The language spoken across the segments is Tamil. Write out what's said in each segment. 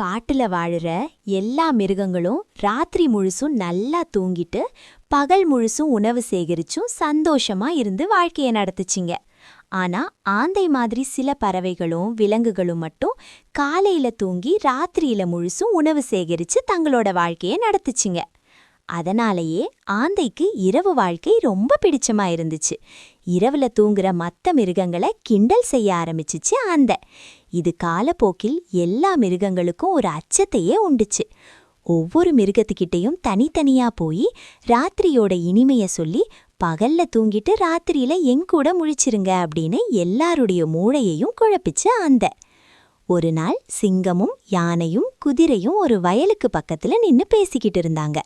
காட்டுல வாழுற எல்லா மிருகங்களும் ராத்திரி முழுசும் நல்லா தூங்கிட்டு பகல் முழுசும் உணவு சேகரிச்சும் சந்தோஷமா இருந்து வாழ்க்கைய நடத்துச்சிங்க. ஆனா ஆந்தை மாதிரி சில பறவைகளும் விலங்குகளும் மட்டும் காலையில தூங்கி ராத்திரியில முழுசும் உணவு சேகரிச்சு தங்களோட வாழ்க்கைய நடத்துச்சிங்க. அதனாலேயே ஆந்தைக்கு இரவு வாழ்க்கை ரொம்ப பிடிச்சமா இருந்துச்சு இரவுல தூங்குற மத்த மிருகங்களை கிண்டல் செய்ய ஆரம்பிச்சுச்சு ஆந்தை. இது காலப்போக்கில் எல்லா மிருகங்களுக்கும் ஒரு அச்சத்தையே உண்டுச்சு. ஒவ்வொரு மிருகத்துக்கிட்டையும் தனித்தனியா போய் ராத்திரியோட இனிமைய சொல்லி பகல்ல தூங்கிட்டு ராத்திரியில எங்கூட முழிச்சிருங்க அப்படின்னு எல்லாருடைய மூளையையும் குழப்பிச்சு ஆந்த. ஒரு நாள் சிங்கமும் யானையும் குதிரையும் ஒரு வயலுக்கு பக்கத்துல நின்னு பேசிக்கிட்டு இருந்தாங்க.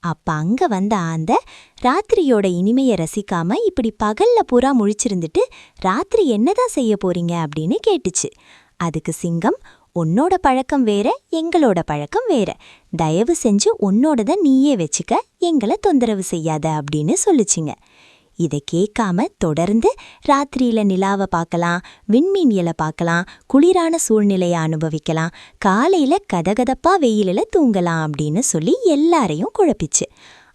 அப்ப அங்க வந்த ஆந்த ராத்திரியோட இனிமைய ரசிக்காம இப்படி பகல்ல பூரா முழிச்சிருந்துட்டு ராத்திரி என்னதான் செய்ய போறீங்க அப்படின்னு கேட்டுச்சு. அதுக்கு சிங்கம் உன்னோட பழக்கம் வேற எங்களோட பழக்கம் வேற. தயவு செஞ்சு உன்னோடத நீயே வச்சுக்க எங்களை தொந்தரவு செய்யாத அப்படின்னு சொல்லுச்சுங்க. இதை கேட்காம தொடர்ந்து ராத்திரியில நிலாவை பார்க்கலாம் விண்மீனியலை பார்க்கலாம் குளிரான சூழ்நிலையை அனுபவிக்கலாம் காலையில கதகதப்பா வெயிலில தூங்கலாம் அப்படின்னு சொல்லி எல்லாரையும் குழப்பிச்சு.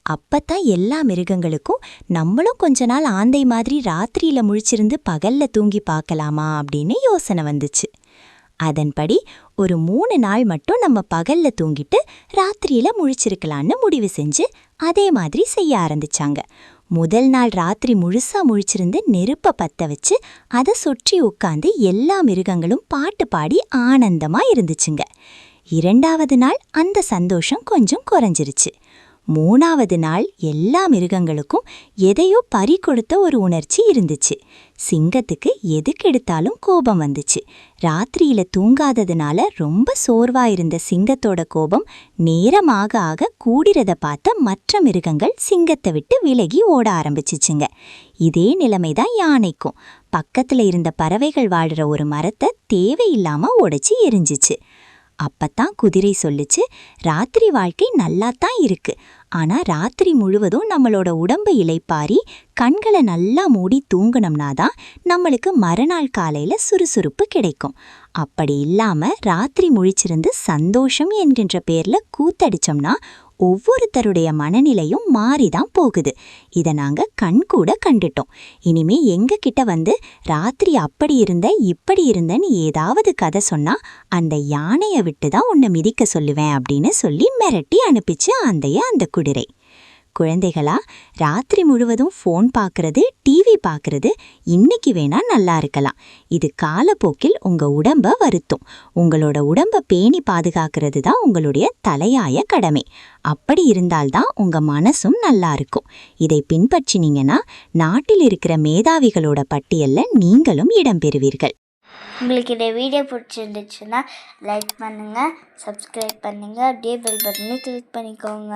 அப்பத்தான் எல்லா மிருகங்களுக்கும் நம்மளும் கொஞ்ச நாள் ஆந்தை மாதிரி ராத்திரியில முழிச்சிருந்து பகல்ல தூங்கி பார்க்கலாமா அப்படின்னு யோசனை வந்துச்சு. அதன்படி ஒரு மூணு நாள் மட்டும் நம்ம பகல்ல தூங்கிட்டு ராத்திரியில முழிச்சிருக்கலான்னு முடிவு செஞ்சு அதே மாதிரி செய்ய ஆரம்பிச்சாங்க. முதல் நாள் ராத்திரி முழுசா முழிச்சிருந்து நெருப்ப பத்த வச்சு அதை சுற்றி உட்காந்து எல்லா மிருகங்களும் பாட்டு பாடி ஆனந்தமா இருந்துச்சுங்க. இரண்டாவது நாள் அந்த சந்தோஷம் கொஞ்சம் குறைஞ்சிருச்சு. மூணாவது நாள் எல்லா மிருகங்களுக்கும் எதையோ பறி கொடுத்த ஒரு உணர்ச்சி இருந்துச்சு. சிங்கத்துக்கு எதுக்கெடுத்தாலும் கோபம் வந்துச்சு. ராத்திரியில தூங்காததுனால ரொம்ப சோர்வா இருந்த சிங்கத்தோட கோபம் நேரமாக ஆக கூடிறத பார்த்த மற்ற மிருகங்கள் சிங்கத்தை விட்டு விலகி ஓட ஆரம்பிச்சிச்சுங்க. இதே நிலைமைதான் யானைக்கும். பக்கத்துல இருந்த பறவைகள் வாழ்கிற ஒரு மரத்தை தேவையில்லாம உடைச்சி எரிஞ்சிச்சு. அப்பத்தான் குதிரை சொல்லுச்சு ராத்திரி வாழ்க்கை நல்லாத்தான் இருக்கு. ஆனா ராத்திரி முழுவதும் நம்மளோட உடம்பு இலைப்பாரி கண்களை நல்லா மூடி தூங்குனோம்னா தான் நம்மளுக்கு மறுநாள் காலையில சுறுசுறுப்பு கிடைக்கும். அப்படி இல்லாம ராத்திரி முழிச்சிருந்து சந்தோஷம் என்கின்ற பேர்ல கூத்தடிச்சோம்னா ஒவ்வொருத்தருடைய மனநிலையும் மாறிதான் போகுது. இதை நாங்கள் கண்கூட கண்டுட்டோம். இனிமே எங்க கிட்ட வந்து ராத்திரி அப்படி இருந்த இப்படி இருந்தன்னு ஏதாவது கதை சொன்னா அந்த யானையை விட்டு தான் உன்னை மிதிக்க சொல்லுவேன் அப்படின்னு சொல்லி மிரட்டி அனுப்பிச்சு அந்தைய அந்த குதிரை. குழந்தைகளா? ராத்திரி முழுவதும் ஃபோன் பார்க்கறது டிவி பார்க்கறது இன்னைக்கு வேணா நல்லா இருக்கலாம். இது காலப்போக்கில் உங்க உடம்ப வருத்தும். உங்களோட உடம்ப பேணி பாதுகாக்கிறது தான் உங்களுடைய தலையாய கடமை. அப்படி இருந்தால்தான் உங்க மனசும் நல்லா இருக்கும். இதை பின்பற்றினீங்கன்னா நாட்டில் இருக்கிற மேதாவிகளோட பட்டியலில் நீங்களும் இடம்பெறுவீர்கள் உங்களுக்கு இந்த வீடியோ பிடிச்சிருந்துச்சுன்னா லைக் பண்ணுங்கள் சப்ஸ்கிரைப் பண்ணுங்கள் அப்படியே பெல் பட்டனை கிளிக் பண்ணிக்கோங்க.